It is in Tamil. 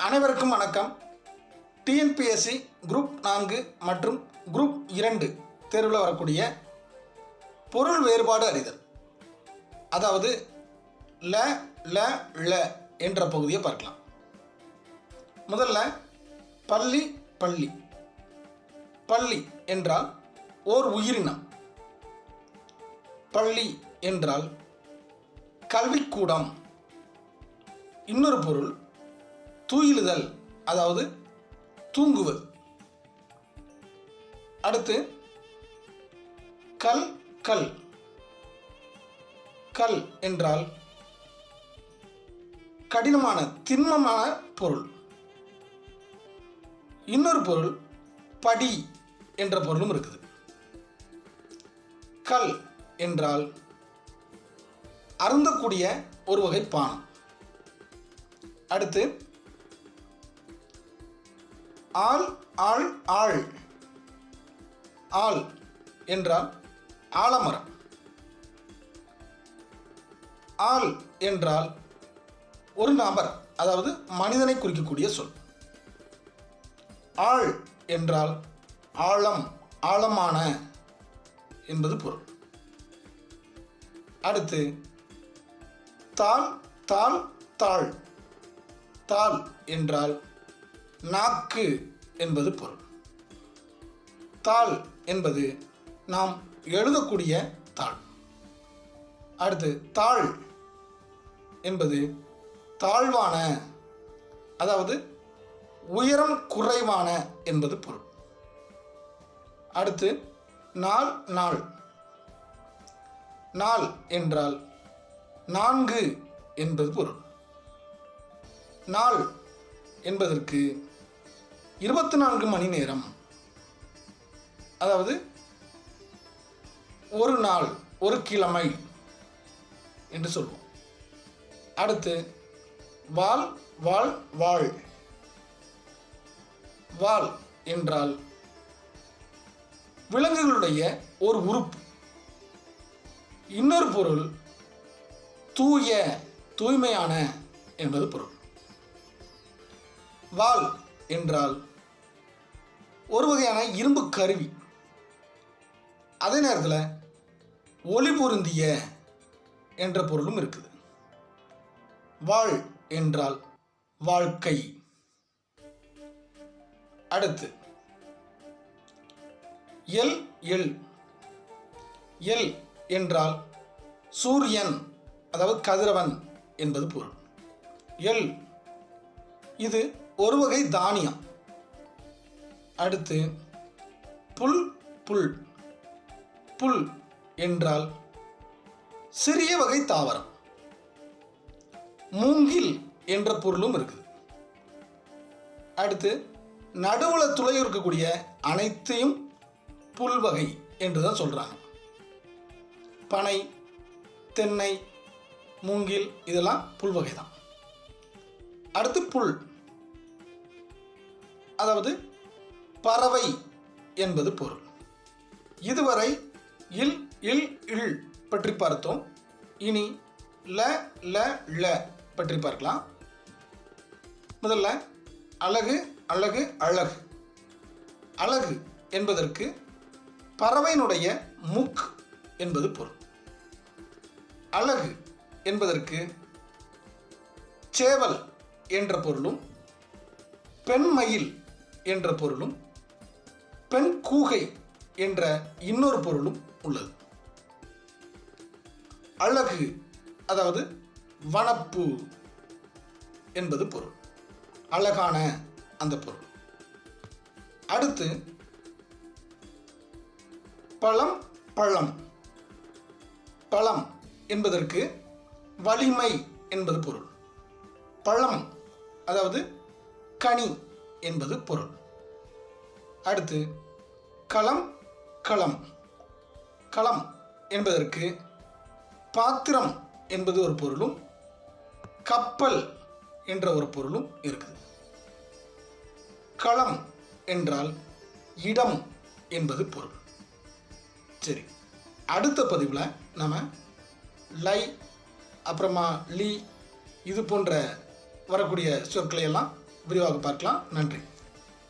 அனைவருக்கும் வணக்கம். டிஎன்பிஎஸ்சி குரூப் நான்கு மற்றும் குரூப் இரண்டு தேர்வில் வரக்கூடிய பொருள் வேறுபாடு அறிதல். அதாவது ல ல ல என்ற பகுதியை பார்க்கலாம். முதல்ல பள்ளி பள்ளி. பள்ளி என்றால் ஓர் உயிரினம். பள்ளி என்றால் கல்விக்கூடம். இன்னொரு பொருள் தூயிலுதல் அதாவது தூங்குவது. அடுத்து கல் கல். கல் என்றால் கடினமான திண்மமான பொருள். இன்னொரு பொருள் படி என்ற பொருளும் இருக்குது. கல் என்றால் அருந்தக்கூடிய ஒரு வகை பானம். அடுத்து ஆள் ஆள் ஆள். ஆள் என்றால் ஆலமரம். ஆள் என்றால் ஒரு நபர் அதாவது மனிதனை குறிக்கக்கூடிய சொல். ஆள் என்றால் ஆழம் ஆழமான என்பது பொருள். அடுத்து தாள் தாள் தாள். தாள் என்றால் நாக்கு என்பது பொருள். தாள் என்பது நாம் எழுதக்கூடிய தாள். அடுத்து தாள் என்பது தாழ்வான அதாவது உயரம் குறைவான என்பது பொருள். அடுத்து நாள் நாள். நாள் என்றால் நான்கு என்பது பொருள். நாள் என்பதற்கு இருபத்தி நான்கு மணி நேரம். அதாவது ஒரு நாள் ஒரு கிழமை என்று சொல்வோம். அடுத்து வால் வாள். வாழ் வால் என்றால் விலங்குகளுடைய ஒரு உறுப்பு. இன்னொரு பொருள் தூய தூய்மையான என்பது பொருள். வால் என்றால் ஒரு வகையான இரும்பு கருவி. அதே நேரத்தில் ஒளி பொருந்திய என்ற பொருளும் இருக்குது. வாழ் என்றால் வாழ்க்கை. அடுத்து எல் எல். எல் என்றால் சூரியன் அதாவது கதிரவன் என்பது பொருள். எல் இது ஒரு வகை தானியம். அடுத்து புல் புல். புல் என்றால் சிறிய வகை தாவரம். மூங்கில் என்ற பொருளும் இருக்குது. அடுத்து நடுவில் துளை இருக்கக்கூடிய அனைத்தையும் புல் வகை என்று தான் சொல்கிறாங்க பனை தென்னை மூங்கில் இதெல்லாம் புல் வகை தான் அடுத்து புல். அதாவது பறவை என்பது பொருள். இதுவரை இல் இல் இல் பற்றி பார்த்தோம். இனி ல ல ல பற்றி பார்க்கலாம். முதல்ல அழகு அழகு அழகு. அழகு என்பதற்கு பறவையினுடைய முக் என்பது பொருள். அழகு என்பதற்கு சேவல் என்ற பொருளும் பெண்மயில் என்ற பொருளும் பெண் கூகை என்ற இன்னொரு பொருளும் உள்ளது. அழகு அதாவது வனப்பு என்பது பொருள். அழகான அந்த பொருள். அடுத்து பழம் பழம். பழம் என்பதற்கு வலிமை என்பது பொருள். பழம் அதாவது கனி என்பது பொருள். அடுத்து களம் களம். களம் என்பதற்கு பாத்திரம் என்பது ஒரு பொருளும் கப்பல் என்ற ஒரு பொருளும் இருக்குது. களம் என்றால் இடம் என்பது பொருள். சரி அடுத்த பதிவில் நம்ம லை அப்புறமா லி இது போன்ற வரக்கூடிய சொற்களை எல்லாம் விரிவாக பார்க்கலாம். நன்றி.